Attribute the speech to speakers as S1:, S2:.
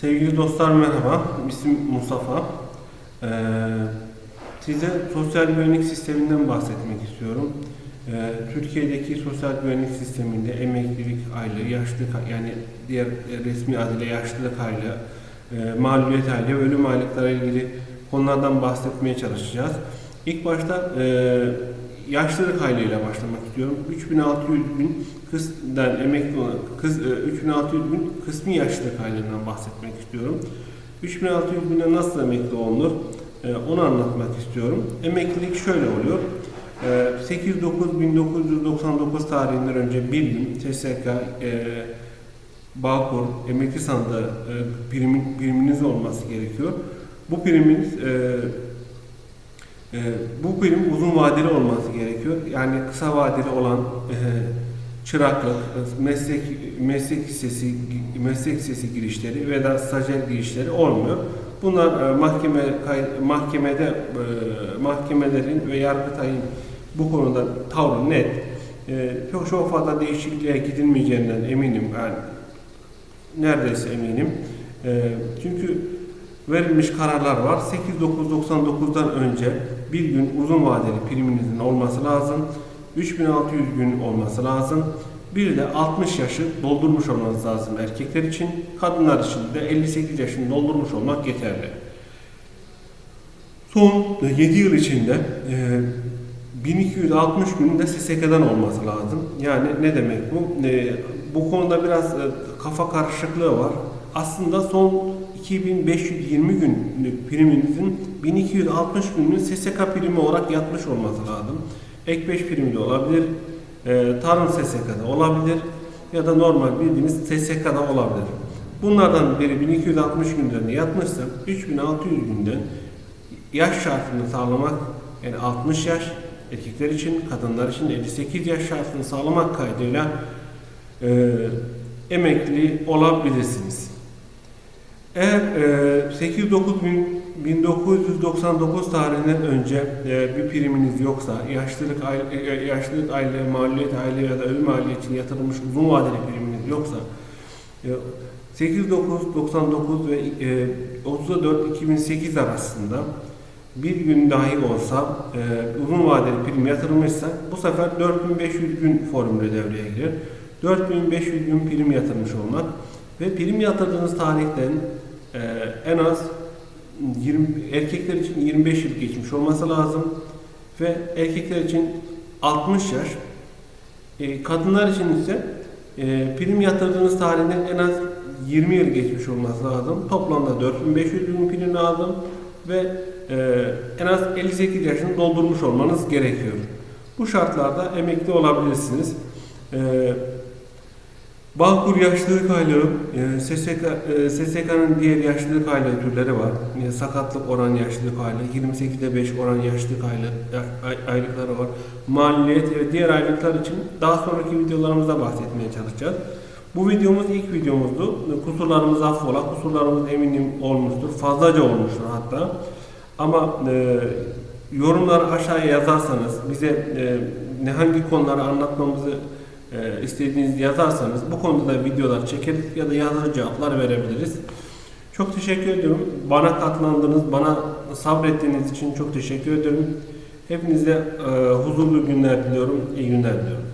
S1: Sevgili dostlar merhaba. İsmim Mustafa. Ee, size sosyal güvenlik sisteminden bahsetmek istiyorum. Ee, Türkiye'deki sosyal güvenlik sisteminde emeklilik aylığı, yaşlılık yani diğer resmi adıyla yaşlılık aylığı, e, mağlubiyet aylığı, ölüm aylıkları ilgili konulardan bahsetmeye çalışacağız. İlk başta e, yaşlılık aylığıyla başlamak istiyorum. 3600 bin kısmen emekli olan kız, e, 3600 bin kısmi yaşlılık aylığından bahsetmek istiyorum. 3600 bine nasıl emekli olunur? E, onu anlatmak istiyorum. Emeklilik şöyle oluyor. E, 8-9-1999 tarihinden önce bir gün TSK, e, Bağkur, emekli sandığı e, primin, priminiz olması gerekiyor. Bu priminiz e, ee, bu prim uzun vadeli olması gerekiyor. Yani kısa vadeli olan e, çıraklık, meslek meslek lisesi meslek lisesi girişleri veya stajyer girişleri olmuyor. Bunlar e, mahkeme mahkemede e, mahkemelerin ve yargıtayın bu konuda tavrı net. E, çok çok fazla değişikliğe gidilmeyeceğinden eminim. Yani neredeyse eminim. E, çünkü verilmiş kararlar var. 8.999'dan önce bir gün uzun vadeli priminizin olması lazım. 3600 gün olması lazım. Bir de 60 yaşı doldurmuş olmanız lazım erkekler için. Kadınlar için de 58 yaşını doldurmuş olmak yeterli. Son 7 yıl içinde e, 1260 günde SSK'dan olması lazım. Yani ne demek bu? E, bu konuda biraz e, kafa karışıklığı var. Aslında son 2520 günlük priminizin 1260 gününün SSK primi olarak yatmış olması lazım. Ek 5 primi de olabilir, e, tarım SSK'da olabilir ya da normal bildiğiniz SSK'da olabilir. Bunlardan biri 1260 günden yatmışsa 3600 günden yaş şartını sağlamak yani 60 yaş erkekler için, kadınlar için 58 yaş şartını sağlamak kaydıyla e, emekli olabilirsiniz. Eğer e, 8 bin- 1999 tarihinden önce e, bir priminiz yoksa, yaşlılık ay, e, yaşlılık aylığı, mağlubiyet aylığı ya da ölüm aylığı için yatırılmış uzun vadeli priminiz yoksa, e, 8-9-99 ve e, 30-4-2008 arasında bir gün dahi olsa e, uzun vadeli prim yatırılmışsa bu sefer 4500 gün formülü devreye girer. 4500 gün prim yatırmış olmak ve prim yatırdığınız tarihten e, en az 20, erkekler için 25 yıl geçmiş olması lazım ve erkekler için 60 yaş, e, kadınlar için ise e, prim yatırdığınız tarihinden en az 20 yıl geçmiş olması lazım. Toplamda 4500 gün prim lazım ve e, en az 58 yaşını doldurmuş olmanız gerekiyor. Bu şartlarda emekli olabilirsiniz. E, Bağkur yaşlılık aylığı, e, SSK, e, SSK'nın diğer yaşlılık aylığı türleri var. E, sakatlık oran yaşlılık aylığı, 28'de 5 oran yaşlılık aylıkları var. Maliyet ve diğer aylıklar için daha sonraki videolarımızda bahsetmeye çalışacağız. Bu videomuz ilk videomuzdu. Kusurlarımız affola, kusurlarımız eminim olmuştur. Fazlaca olmuştur hatta. Ama e, yorumları aşağıya yazarsanız, bize e, ne hangi konuları anlatmamızı e, istediğinizi yazarsanız bu konuda da videolar çekeriz ya da yazılı cevaplar verebiliriz. Çok teşekkür ediyorum. Bana katlandınız, bana sabrettiğiniz için çok teşekkür ediyorum. Hepinize e, huzurlu günler diliyorum, iyi günler diliyorum.